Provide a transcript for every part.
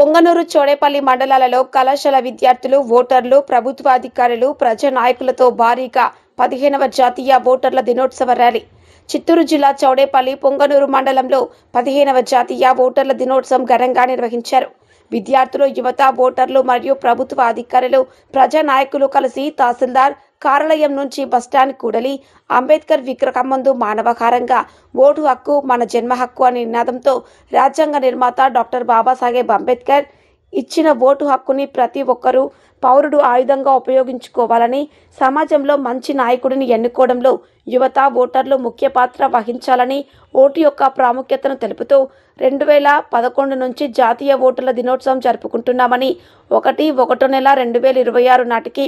పొంగనూరు చోడేపల్లి మండలాలలో కళాశాల విద్యార్థులు ఓటర్లు ప్రభుత్వ అధికారులు ప్రజా నాయకులతో భారీగా పదిహేనవ జాతీయ ఓటర్ల దినోత్సవ ర్యాలీ. చిత్తూరు జిల్లా చౌడేపల్లి పొంగనూరు మండలంలో పదిహేనవ జాతీయ ఓటర్ల దినోత్సవం ఘనంగా నిర్వహించారు. విద్యార్థులు యువత ఓటర్లు మరియు ప్రభుత్వ అధికారులు ప్రజా నాయకులు కలిసి తహసీల్దార్ కార్యాలయం నుంచి బస్టాండ్ కూడలి అంబేద్కర్ విగ్రహం ముందు మానవహారంగా ఓటు హక్కు మన జన్మ హక్కు అనే నినాదంతో రాజ్యాంగ నిర్మాత డాక్టర్ బాబాసాహెబ్ అంబేద్కర్ ఇచ్చిన ఓటు హక్కుని ప్రతి ఒక్కరూ పౌరుడు ఆయుధంగా ఉపయోగించుకోవాలని సమాజంలో మంచి నాయకుడిని ఎన్నుకోవడంలో యువత ఓటర్లు ముఖ్య పాత్ర వహించాలని ఓటు యొక్క ప్రాముఖ్యతను తెలుపుతూ రెండు వేల పదకొండు నుంచి జాతీయ ఓటర్ల దినోత్సవం జరుపుకుంటున్నామని ఒకటి ఒకటో నెల రెండు వేల ఇరవై ఆరు నాటికి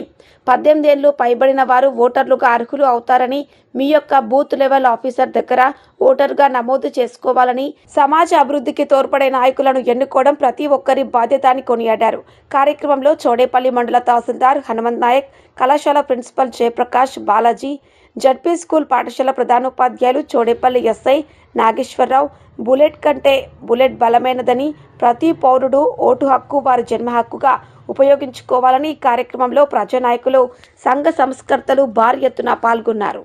పద్దెనిమిది ఏళ్ళు పైబడిన వారు ఓటర్లుగా అర్హులు అవుతారని మీ యొక్క బూత్ లెవెల్ ఆఫీసర్ దగ్గర ఓటర్గా నమోదు చేసుకోవాలని సమాజ అభివృద్ధికి తోడ్పడే నాయకులను ఎన్నుకోవడం ప్రతి ఒక్కరి బాధ్యత అని కొనియాడారు. కార్యక్రమంలో చోడేపల్లి మండల తహసీల్దార్ హనుమంత్ నాయక్ కళాశాల principal Jayaprakash Balaji ZP school పాఠశాల ప్రధానోపాధ్యాయులు చోడేపల్లి ఎస్ఐ నాగేశ్వరరావు బుల్లెట్ కంటే బుల్లెట్ బలమైనదని ప్రతి పౌరుడు ఓటు హక్కు వారి జన్మ హక్కుగా ఉపయోగించుకోవాలని ఈ కార్యక్రమంలో ప్రజానాయకులు సంఘ సంస్కర్తలు భారీ ఎత్తున పాల్గొన్నారు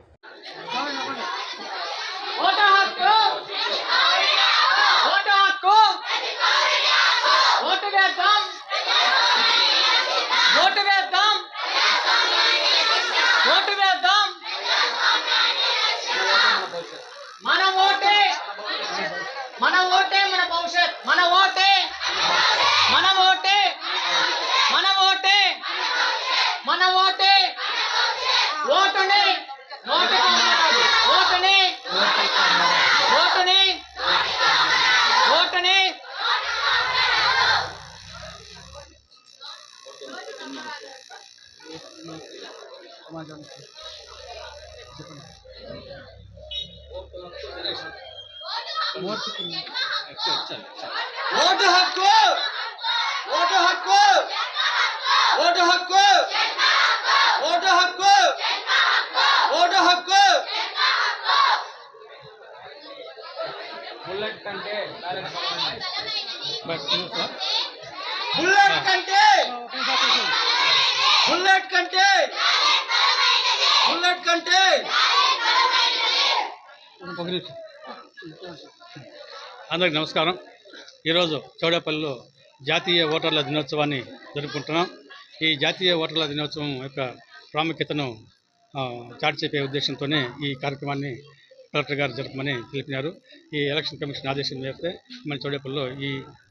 ఓటు హక్కు ఓటు హక్కు ఓటు వేద్దాం ఓటు వేద్దాం ఓటు వేద్దాం మన ఓటే మన ఓటే మన భవిష్యత్ మన ఓటే మన ఓటే మన ఓటే మన ఓటే ఓటుని నోటుకు ఓటుని ఓటుని ఓటుని ఓటు హక్కు ఓటు హక్కు ఓటు హక్కు ఓటు హక్కు ఓటు హక్కు బుల్లెట్ కంటే బుల్లెట్ కంటే బుల్లెట్ కంటే బుల్లెట్ కంటే అందరికి నమస్కారం. ఈరోజు చౌడేపల్లిలో జాతీయ ఓటర్ల దినోత్సవాన్ని జరుపుకుంటున్నాం. ఈ జాతీయ ఓటర్ల దినోత్సవం యొక్క ప్రాముఖ్యతను చాటి చెప్పే ఉద్దేశంతోనే ఈ కార్యక్రమాన్ని కలెక్టర్ గారు జరపమని తెలిపినారు. ఈ ఎలక్షన్ కమిషన్ ఆదేశం చేస్తే మన చౌడేపల్లిలో ఈ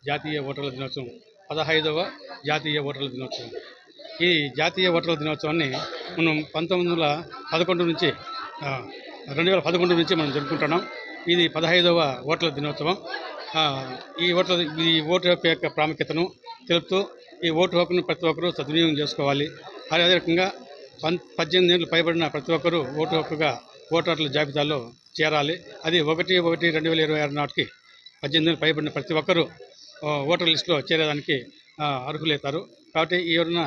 జాతీయ ఓటర్ల దినోత్సవం పదహైదవ జాతీయ ఓటర్ల దినోత్సవం. ఈ జాతీయ ఓటర్ల దినోత్సవాన్ని మనం పంతొమ్మిది వందల పదకొండు నుంచి రెండు వేల పదకొండు నుంచి మనం జరుపుకుంటున్నాం. ఇది పదహైదవ ఓటర్ల దినోత్సవం. ఈ ఓట్ల ఈ ఓటు హక్కు యొక్క ప్రాముఖ్యతను తెలుపుతూ ఈ ఓటు హక్కును ప్రతి ఒక్కరూ సద్వినియోగం చేసుకోవాలి. అదే రకంగా పం పద్దెనిమిది ఏళ్ళు పైబడిన ప్రతి ఒక్కరూ ఓటు హక్కుగా ఓటర్ల జాబితాలో చేరాలి. అది ఒకటి ఒకటి రెండు వేల ఇరవై ఆరు నాటికి పద్దెనిమిది ఏళ్ళు పైబడిన ప్రతి ఒక్కరూ ఓటర్ లిస్టులో చేరేదానికి అర్హులవుతారు. కాబట్టి ఈ ఎవరైనా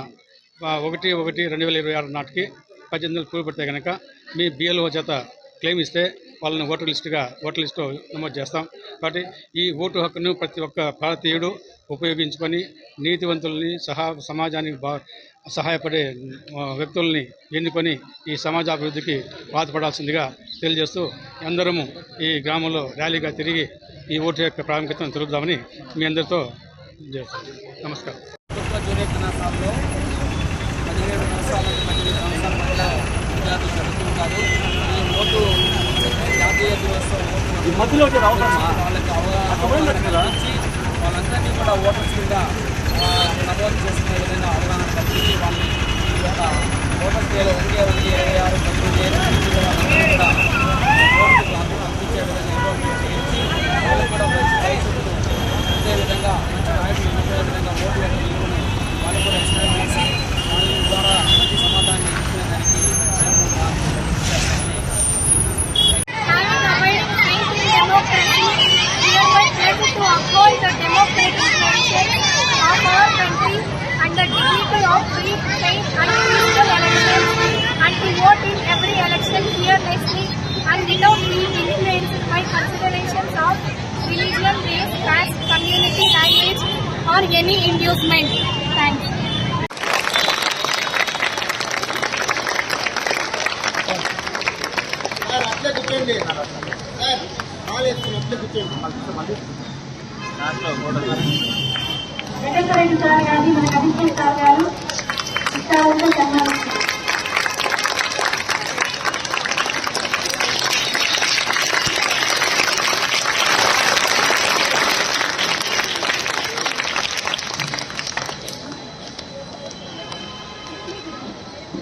ఒకటి ఒకటి రెండు వేల ఇరవై ఆరు నాటికి పద్దెనిమిది ఏళ్ళు పడితే కనుక మీ బిఎల్ఓ చేత క్లెయిమ్ ఇస్తే వాళ్ళని ఓటర్ లిస్టుగా ఓటర్ లిస్టు నమోదు చేస్తాం. కాబట్టి ఈ ఓటు హక్కును ప్రతి ఒక్క భారతీయుడు ఉపయోగించుకొని నీతివంతుల్ని సహా సమాజానికి బా సహాయపడే వ్యక్తుల్ని ఎన్నుకొని ఈ సమాజాభివృద్ధికి బాధపడాల్సిందిగా తెలియజేస్తూ అందరము ఈ గ్రామంలో ర్యాలీగా తిరిగి ఈ ఓటు యొక్క ప్రాముఖ్యతను తెలుపుదామని మీ అందరితో నమస్కారం. పదిహేడు సంవత్సరాల సంవత్సరాల మధ్య విద్యార్థులు జరుగుతుంటారు ఈ ఓటు జాతీయ దినోత్సవం మధ్యలో వాళ్ళకి అవగాహన వాళ్ళందరినీ కూడా ఓటర్స్ కింద నమోదు చేసుకునే విధంగా అవగాహన కల్పించి వాళ్ళని ఓటర్స్ డేలో ఒకటి to uphold the democratic traditions of our country and the dignity of free, fair and peaceful elections and to vote in every election fearlessly and without being influenced by considerations of religion, race, caste, community, language or any inducement. Thanks. Sir అట్లే కూర్చోండి sir mall వేసుకుని అట్లే కూర్చోండి Venkata Reddy sir గారిని మన commissioner sir గారు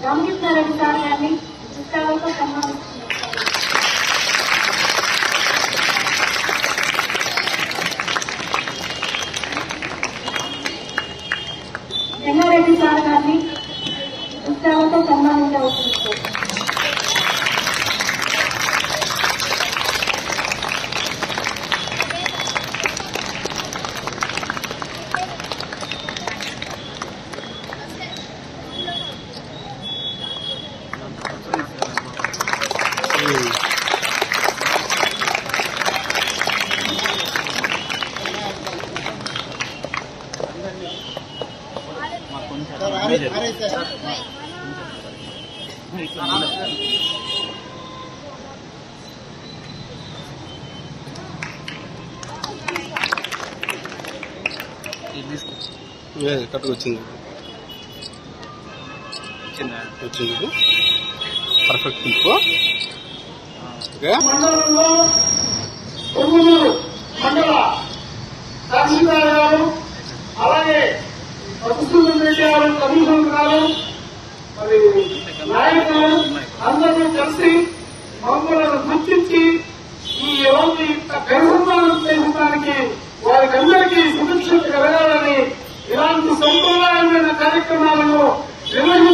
Ramakrishna Reddy sir గారిని ఇస్తారంతో సన్మానిస్తున్నారు Jangareddy sir గారిని ఉత్సాహంతో సన్మానించవచ్చు సార్ ఆరే ఆరే సార్ కరెక్ట్గా వచ్చింది. వచ్చింది? పర్ఫెక్ట్ ఇంకో ఓకే. మండలంలో పొంగునూరు మండల తహసీల్దార్ గారు అలాగే రెడ్డి గారు కమిషనర్ గారు మరి నాయకులు అందరూ కలిసి మమ్మల్ని గుర్తించి ఈ రోజు ఇంత గర్భమానం చేసడానికి వారికి అందరికీ సురక్షిత కలగాలని ఇలాంటి సంప్రదాయమైన కార్యక్రమాలను నిర్వహించారు